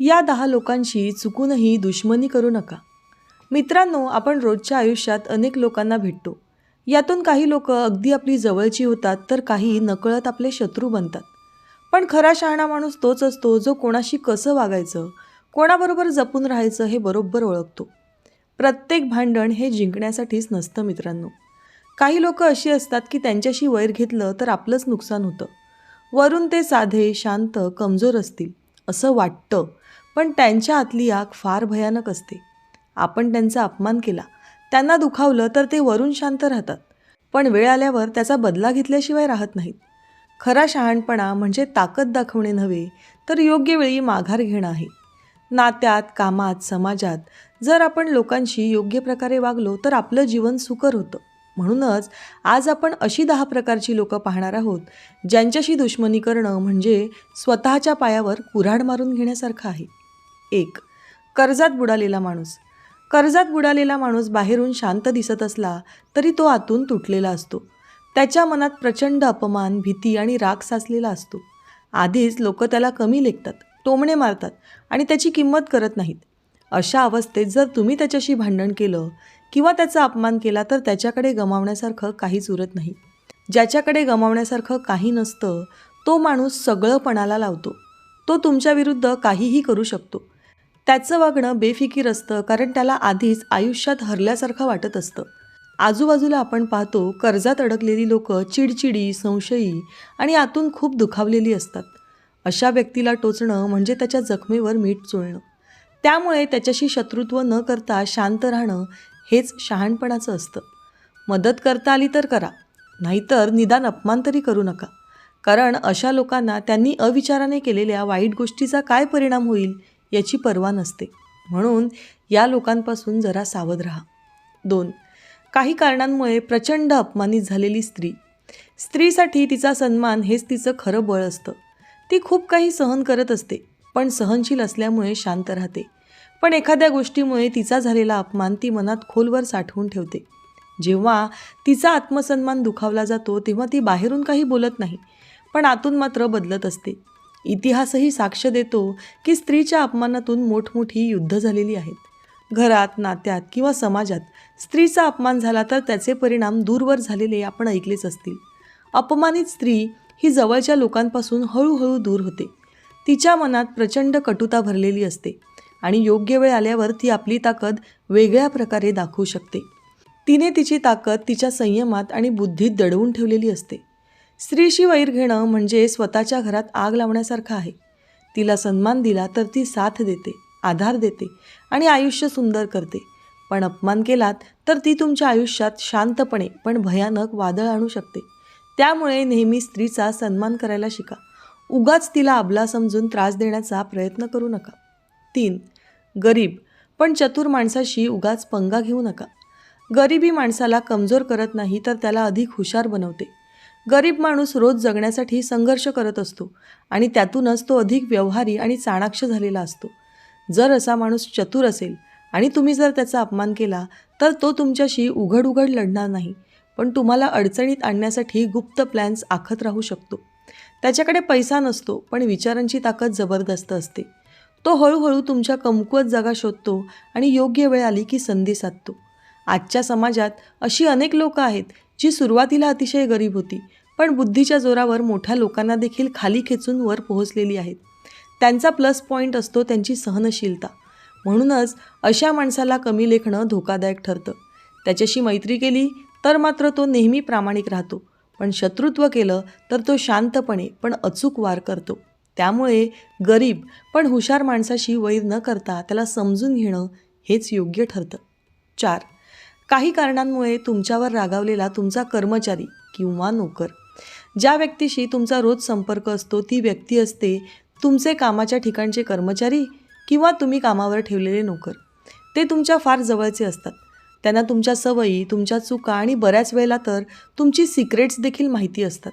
या दहा लोकांशी चुकूनही दुश्मनी करू नका. मित्रांनो आपण रोजच्या आयुष्यात अनेक लोकांना भेटतो. यातून काही लोक अगदी आपली जवळची होतात तर काही नकळत आपले शत्रू बनतात. पण खरा शहाणा माणूस तोच असतो जो कोणाशी कसं वागायचं कोणाबरोबर जपून राहायचं हे बरोबर ओळखतो. प्रत्येक भांडण हे जिंकण्यासाठीच नसतं मित्रांनो. काही लोक अशी असतात की त्यांच्याशी वैर घेतलं तर आपलंच नुकसान होतं. वरून ते साधे शांत कमजोर असतील. असं वाटतं. पण त्यांच्या आतली आग फार भयानक असते. आपण त्यांचा अपमान केला. त्यांना दुखावलं तर ते वरून शांत राहतात. पण वेळ आल्यावर त्याचा बदला घेतल्याशिवाय राहत नाहीत. खरा शहाणपणा म्हणजे ताकद दाखवणे नव्हे तर योग्य वेळी माघार घेणं आहे. नात्यात कामात समाजात जर आपण लोकांशी योग्य प्रकारे वागलो तर आपलं जीवन सुकर होतं. म्हणूनच आज आपण अशी दहा प्रकारची लोकं पाहणार आहोत ज्यांच्याशी दुश्मनी करणं म्हणजे स्वतःच्या पायावर कुऱ्हाड मारून घेण्यासारखं आहे. एक कर्जात बुडालेला माणूस. कर्जात बुडालेला माणूस बाहेरून शांत दिसत असला तरी तो आतून तुटलेला असतो. त्याच्या मनात प्रचंड अपमान भीती आणि राग साचलेला असतो. आधीच लोक त्याला कमी लेखतात टोमणे मारतात आणि त्याची किंमत करत नाहीत. अशा अवस्थेत जर तुम्ही त्याच्याशी भांडण केलं किंवा त्याचा अपमान केला तर त्याच्याकडे गमावण्यासारखं काहीच उरत नाही. ज्याच्याकडे गमावण्यासारखं काही नसतं तो माणूस सगळं पणाला लावतो. तो तुमच्याविरुद्ध काहीही करू शकतो. त्याचं वागणं बेफिकीर असतं कारण त्याला आधीच आयुष्यात हरल्यासारखं वाटत असतं. आजूबाजूला आपण पाहतो कर्जात अडकलेली लोकं चिडचिडी संशयी आणि आतून खूप दुखावलेली असतात. अशा व्यक्तीला टोचणं म्हणजे त्याच्या जखमेवर मीठ चोळणं. त्यामुळे त्याच्याशी शत्रुत्व न करता शांत राहणं हेच शहाणपणाचं असतं. मदत करता आली तर करा नाहीतर निदान अपमान तरी करू नका. कारण अशा लोकांना त्यांनी अविचाराने केलेल्या वाईट गोष्टीचा काय परिणाम होईल याची पर्वा नसते. म्हणून या लोकांपासून जरा सावध राहा. दोन काही कारणांमुळे प्रचंड अपमानित झालेली स्त्री. स्त्रीसाठी तिचा सन्मान हेच तिचं खरं बळ असतं. ती खूप काही सहन करत असते पण सहनशील असल्यामुळे शांत राहते. पण एखाद्या गोष्टीमुळे तिचा झालेला अपमान ती मनात खोलवर साठवून ठेवते. जेव्हा तिचा आत्मसन्मान दुखावला जातो तेव्हा ती बाहेरून काही बोलत नाही पण आतून मात्र बदलत असते. इतिहासही साक्ष देतो की स्त्रीच्या अपमानातून मोठमोठी युद्ध झालेली आहेत. घरात नात्यात किंवा समाजात स्त्रीचा अपमान झाला तर त्याचे परिणाम दूरवर झालेले आपण ऐकलेच असतील. अपमानित स्त्री ही जवळच्या लोकांपासून हळूहळू दूर होते. तिच्या मनात प्रचंड कटुता भरलेली असते. आणि योग्य वेळ आल्यावर ती आपली ताकद वेगळ्या प्रकारे दाखवू शकते. तिने तिची ताकद तिच्या संयमात आणि बुद्धीत दडवून ठेवलेली असते. स्त्रीशी वैर घेणं म्हणजे स्वतःच्या घरात आग लावण्यासारखं आहे. तिला सन्मान दिला तर ती साथ देते आधार देते आणि आयुष्य सुंदर करते. पण अपमान केलात तर ती तुमच्या आयुष्यात शांतपणे पण भयानक वादळ आणू शकते. त्यामुळे नेहमी स्त्रीचा सन्मान करायला शिका. उगाच तिला अबला समजून त्रास देण्याचा प्रयत्न करू नका. तीन. गरीब. पण चतुर माणसाशी उगाच पंगा घेऊ नका. गरिबी माणसाला कमजोर करत नाही तर त्याला अधिक हुशार बनवते. गरीब माणूस रोज जगण्यासाठी संघर्ष करत असतो आणि त्यातूनच तो अधिक व्यवहारी आणि चाणाक्ष झालेला असतो. जर असा माणूस चतुर असेल आणि तुम्ही जर त्याचा अपमान केला तर तो तुमच्याशी उघड उघड लढणार नाही पण तुम्हाला अडचणीत आणण्यासाठी गुप्त प्लॅन्स आखत राहू शकतो. त्याच्याकडे पैसा नसतो पण विचारांची ताकद जबरदस्त असते. तो हळूहळू तुमच्या कमकुवत जागा शोधतो आणि योग्य वेळ आली की संधी साधतो. आजच्या समाजात अशी अनेक लोकं आहेत जी सुरुवातीला अतिशय गरीब होती पण बुद्धीच्या जोरावर मोठ्या लोकांना देखील खाली खेचून वर पोहोचलेली आहेत. त्यांचा प्लस पॉईंट असतो त्यांची सहनशीलता. म्हणूनच अशा माणसाला कमी लेखणं धोकादायक ठरतं. त्याच्याशी मैत्री केली तर मात्र तो नेहमी प्रामाणिक राहतो पण शत्रुत्व केलं तर तो शांतपणे पण अचूक वार करतो. त्यामुळे गरीब पण हुशार माणसाशी वैर न करता त्याला समजून घेणं हेच योग्य ठरतं. चार काही कारणांमुळे तुमच्यावर रागावलेला तुमचा कर्मचारी किंवा नोकर. ज्या व्यक्तीशी तुमचा रोज संपर्क असतो ती व्यक्ती असते तुमचे कामाच्या ठिकाणचे कर्मचारी किंवा तुम्ही कामावर ठेवलेले नोकर. ते तुमच्या फार जवळचे असतात. त्यांना तुमच्या सवयी तुमच्या चुका आणि बऱ्याच वेळेला तर तुमची सिक्रेट्स देखील माहिती असतात.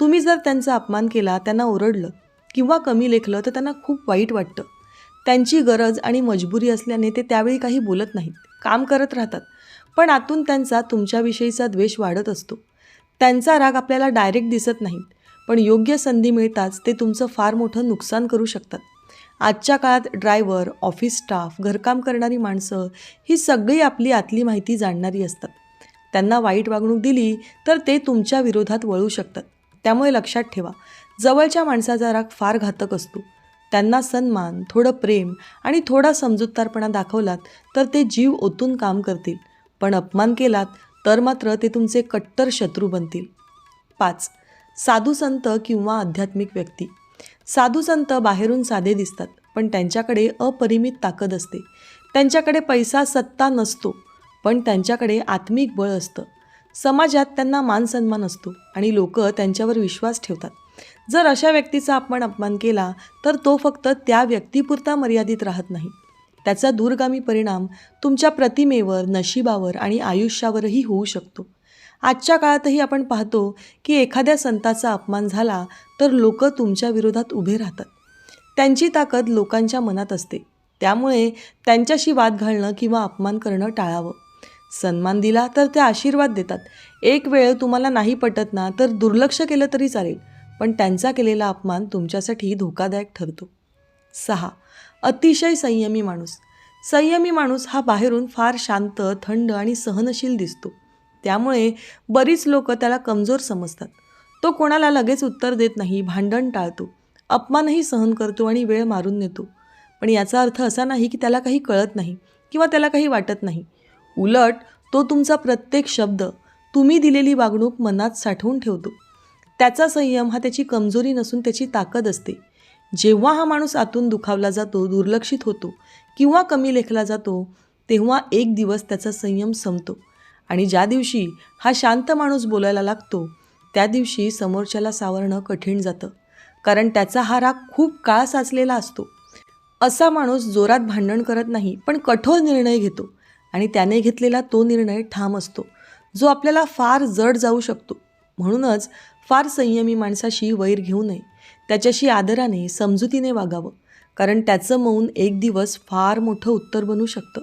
तुम्ही जर त्यांचा अपमान केला त्यांना ओरडलं किंवा कमी लेखलं तर त्यांना खूप वाईट वाटतं. त्यांची गरज आणि मजबुरी असल्याने ते त्यावेळी काही बोलत नाहीत. काम करत राहतात. पण आतून त्यांचा तुमच्याविषयीचा द्वेष वाढत असतो. त्यांचा राग आपल्याला डायरेक्ट दिसत नाहीत. पण योग्य संधी मिळताच ते तुमचं फार मोठं नुकसान करू शकतात. आजच्या काळात ड्रायव्हर ऑफिस स्टाफ घरकाम करणारी माणसं ही सगळी आपली आतली माहिती जाणणारी असतात. त्यांना वाईट वागणूक दिली तर ते तुमच्या विरोधात वळू शकतात. त्यामुळे लक्षात ठेवा. जवळच्या माणसाचा राग फार घातक असतो. त्यांना सन्मान थोडं प्रेम आणि थोडा समजूतदारपणा दाखवलात तर ते जीव ओतून काम करतील. पण अपमान केलात तर मात्र ते तुमचे कट्टर शत्रू बनतील. पाच. साधू संत किंवा आध्यात्मिक व्यक्ती. साधू संत बाहेरून साधे दिसतात पण त्यांच्याकडे अपरिमित ताकद असते. त्यांच्याकडे पैसा सत्ता नसतो पण त्यांच्याकडे आत्मिक बळ असतं. समाजात त्यांना मानसन्मान असतो आणि लोक त्यांच्यावर विश्वास ठेवतात. जर अशा व्यक्तीचा आपण अपमान केला तर तो फक्त त्या व्यक्तीपुरता मर्यादित राहत नाही. त्याचा दूरगामी परिणाम तुमच्या प्रतिमेवर नशिबावर आणि आयुष्यावरही होऊ शकतो. आजच्या काळातही आपण पाहतो की एखाद्या संताचा अपमान झाला तर लोक तुमच्या विरोधात उभे राहतात. त्यांची ताकद लोकांच्या मनात असते. त्यामुळे त्यांच्याशी वाद घालणं किंवा अपमान करणं टाळावं. सन्मान दिला तर ते आशीर्वाद देतात. एक वेळ तुम्हाला नाही पटत ना तर दुर्लक्ष केलं तरी चालेल. पण त्यांचा केलेला अपमान तुमच्यासाठी धोकादायक ठरतो. सहा. अतिशय संयमी माणूस. संयमी माणूस हा बाहेरून फार शांत थंड आणि सहनशील दिसतो. त्यामुळे बरीच लोक त्याला कमजोर समजतात. तो कोणाला लगेच उत्तर देत नाही भांडण टाळतो. अपमानही सहन करतो आणि वेळ मारून नेतो. पण याचा अर्थ असा नाही की त्याला काही कळत नाही किंवा त्याला काही वाटत नाही. उलट तो तुमचा प्रत्येक शब्द तुम्ही दिलेली वागणूक मनात साठवून ठेवतो. त्याचा संयम हा त्याची कमजोरी नसून त्याची ताकद असते. जेव्हा हा माणूस आतून दुखावला जातो दुर्लक्षित होतो किंवा कमी लेखला जातो तेव्हा एक दिवस त्याचा संयम संपतो. आणि ज्या दिवशी हा शांत माणूस बोलायला लागतो त्या दिवशी समोरच्याला सावरणं कठीण जातं. कारण त्याचा हा राग खूप काळ साचलेला असतो. असा माणूस जोरात भांडण करत नाही पण कठोर निर्णय घेतो आणि त्याने घेतलेला तो निर्णय ठाम असतो जो आपल्याला फार जड जाऊ शकतो. म्हणूनच फार संयमी माणसाशी वैर घेऊ नये. त्याच्याशी आदराने समजुतीने वागावं. कारण त्याचं मौन एक दिवस फार मोठं उत्तर बनू शकतं.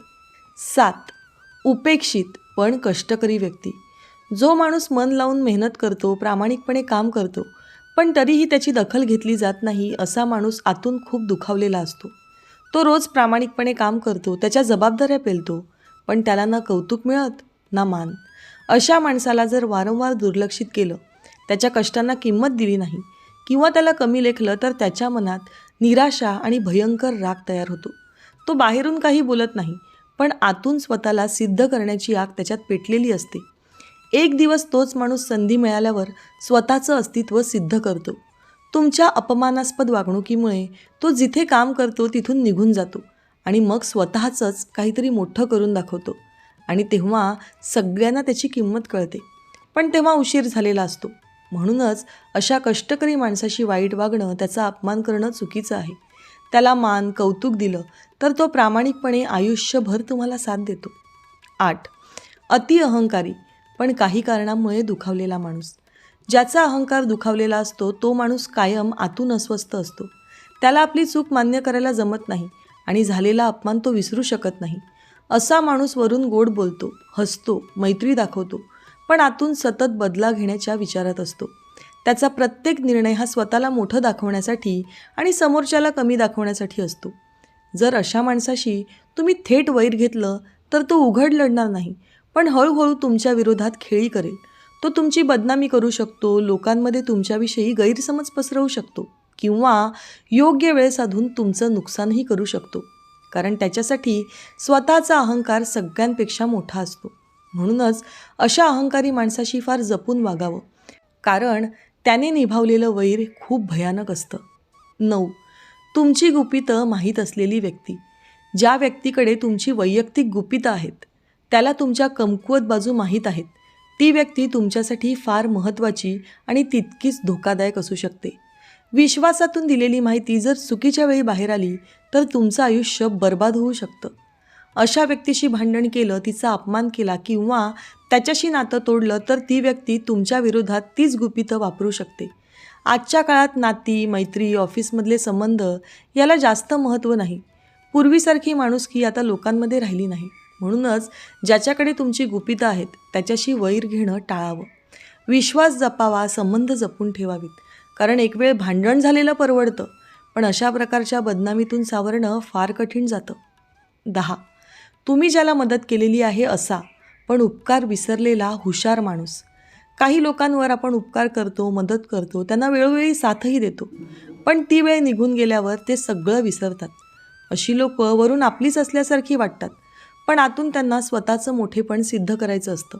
सात. उपेक्षित पण कष्टकरी व्यक्ती. जो माणूस मन लावून मेहनत करतो प्रामाणिकपणे काम करतो पण तरीही त्याची दखल घेतली जात नाही असा माणूस आतून खूप दुखावलेला असतो. तो रोज प्रामाणिकपणे काम करतो त्याच्या जबाबदाऱ्या पेलतो पण त्याला ना कौतुक मिळत ना मान. अशा माणसाला जर वारंवार दुर्लक्षित केलं त्याच्या कष्टांना किंमत दिली नाही. किंवा त्याला कमी लेखलं तर त्याच्या मनात निराशा आणि भयंकर राग तयार होतो. तो बाहेरून काही बोलत नाही पण आतून स्वतःला सिद्ध करण्याची आग त्याच्यात पेटलेली असते. एक दिवस तोच माणूस संधी मिळाल्यावर स्वतःचं अस्तित्व सिद्ध करतो. तुमच्या अपमानास्पद वागणुकीमुळे तो जिथे काम करतो तिथून निघून जातो आणि मग स्वतःचंच काहीतरी मोठं करून दाखवतो आणि तेव्हा सगळ्यांना त्याची किंमत कळते. पण तेव्हा उशीर झालेला असतो. म्हणूनच अशा कष्टकरी माणसाशी वाईट वागणं त्याचा अपमान करणं चुकीचं आहे. त्याला मान कौतुक दिलं तर तो प्रामाणिकपणे आयुष्यभर तुम्हाला साथ देतो. आठ. अति अहंकारी पण काही कारणामुळे दुखावलेला माणूस. ज्याचा अहंकार दुखावलेला असतो तो माणूस कायम आतून अस्वस्थ असतो. त्याला आपली चूक मान्य करायला जमत नाही आणि झालेला अपमान तो विसरू शकत नाही. असा माणूस वरून गोड बोलतो हसतो मैत्री दाखवतो पण आतून सतत बदला घेण्याच्या विचारात असतो. त्याचा प्रत्येक निर्णय हा स्वतःला मोठं दाखवण्यासाठी आणि समोरच्याला कमी दाखवण्यासाठी असतो. जर अशा माणसाशी तुम्ही थेट वैर घेतलं तर तो उघड लढणार नाही पण हळूहळू तुमच्या विरोधात खेळी करेल. तो तुमची बदनामी करू शकतो लोकांमध्ये तुमच्याविषयी गैरसमज पसरवू शकतो किंवा योग्य वेळ साधून तुमचं नुकसानही करू शकतो. कारण त्याच्यासाठी स्वतःचा अहंकार सगळ्यांपेक्षा मोठा असतो. म्हणूनच अशा अहंकारी माणसाशी फार जपून वागावं. कारण त्याने निभावलेलं वैर खूप भयानक असतं. नऊ. तुमची गुपितं माहीत असलेली व्यक्ती. ज्या व्यक्तीकडे तुमची वैयक्तिक गुपितं आहेत त्याला तुमच्या कमकुवत बाजू माहीत आहेत. ती व्यक्ती तुमच्यासाठी फार महत्त्वाची आणि तितकीच धोकादायक असू शकते. विश्वासातून दिलेली माहिती जर चुकीच्या वेळी बाहेर आली तर तुमचं आयुष्य बर्बाद होऊ शकतं. अशा व्यक्तीशी भांडण केलं तिचा अपमान केला किंवा त्याच्याशी नातं तोडलं तर ती व्यक्ती तुमच्या विरोधात तीच गुपितं वापरू शकते. आजच्या काळात नाती मैत्री ऑफिसमधले संबंध याला जास्त महत्त्व नाही. पूर्वीसारखी माणुसकी आता लोकांमध्ये राहिली नाही. म्हणूनच ज्याच्याकडे तुमची गुपितं आहेत त्याच्याशी वैर घेणं टाळावं. विश्वास जपावा संबंध जपून ठेवावीत. कारण एक वेळ भांडण झालेलं परवडतं पण अशा प्रकारच्या बदनामीतून सावरणं फार कठीण जातं. दहा तुम्ही ज्याला मदत केलेली आहे असा पण उपकार विसरलेला हुशार माणूस. काही लोकांवर आपण उपकार करतो मदत करतो त्यांना वेळोवेळी साथही देतो. पण ती वेळ निघून गेल्यावर ते सगळं विसरतात. अशी लोक वरून आपलीच असल्यासारखी वाटतात. पण आतून त्यांना स्वतःचं मोठेपण सिद्ध करायचं असतं.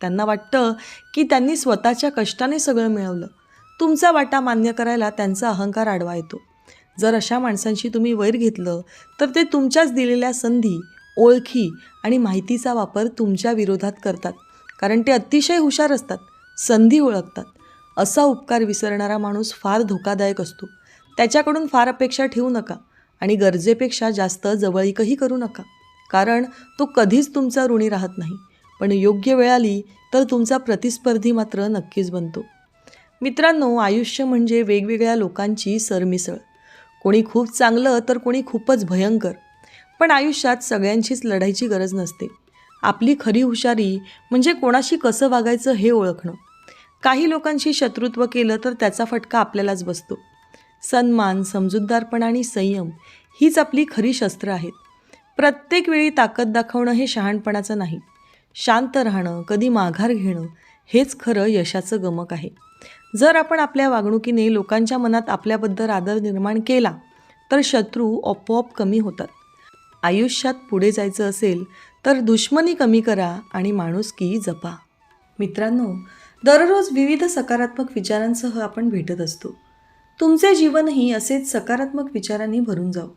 त्यांना वाटतं की त्यांनी स्वतःच्या कष्टाने सगळं मिळवलं. तुमचा वाटा मान्य करायला त्यांचा अहंकार आडवा येतो. जर अशा माणसांशी तुम्ही वैर घेतलं तर ते तुमच्याच दिलेल्या संधी ओळखी आणि माहितीचा वापर तुमच्या विरोधात करतात. कारण ते अतिशय हुशार असतात संधी ओळखतात. असा उपकार विसरणारा माणूस फार धोकादायक असतो. त्याच्याकडून फार अपेक्षा ठेवू नका आणि गरजेपेक्षा जास्त जवळीकही करू नका. कारण तो कधीच तुमचा ऋणी राहत नाही. पण योग्य वेळ आली तर तुमचा प्रतिस्पर्धी मात्र नक्कीच बनतो. मित्रांनो आयुष्य म्हणजे वेगवेगळ्या लोकांची सरमिसळ. कोणी खूप चांगलं तर कोणी खूपच भयंकर. पण आयुष्यात सगळ्यांचीच लढायची गरज नसते. आपली खरी हुशारी म्हणजे कोणाशी कसं वागायचं हे ओळखणं. काही लोकांशी शत्रुत्व केलं तर त्याचा फटका आपल्यालाच बसतो. सन्मान समजूतदारपणा आणि संयम हीच आपली खरी शस्त्र आहेत. प्रत्येक वेळी ताकद दाखवणं हे शहाणपणाचं नाही. शांत राहणं कधी माघार घेणं हेच खरं यशाचं गमक आहे. जर आपण आपल्या वागणुकीने लोकांच्या मनात आपल्याबद्दल आदर निर्माण केला तर शत्रू आपोआप कमी होतात. आयुष्यात पुढे जायचं असेल तर दुश्मनी कमी करा आणि माणुसकी जपा. मित्रांनो दररोज विविध सकारात्मक विचारांसह आपण भेटत असतो. तुमचे जीवनही असेच सकारात्मक विचारांनी भरून जाऊ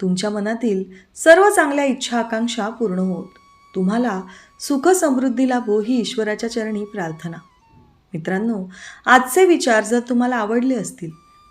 तुमच्या मनातील सर्व चांगल्या इच्छा आकांक्षा पूर्ण होत. तुम्हाला सुख समृद्धी लाभो ही ईश्वराच्या चरणी प्रार्थना. मित्रांनो आजचे विचार जर तुम्हाला आवडले असतील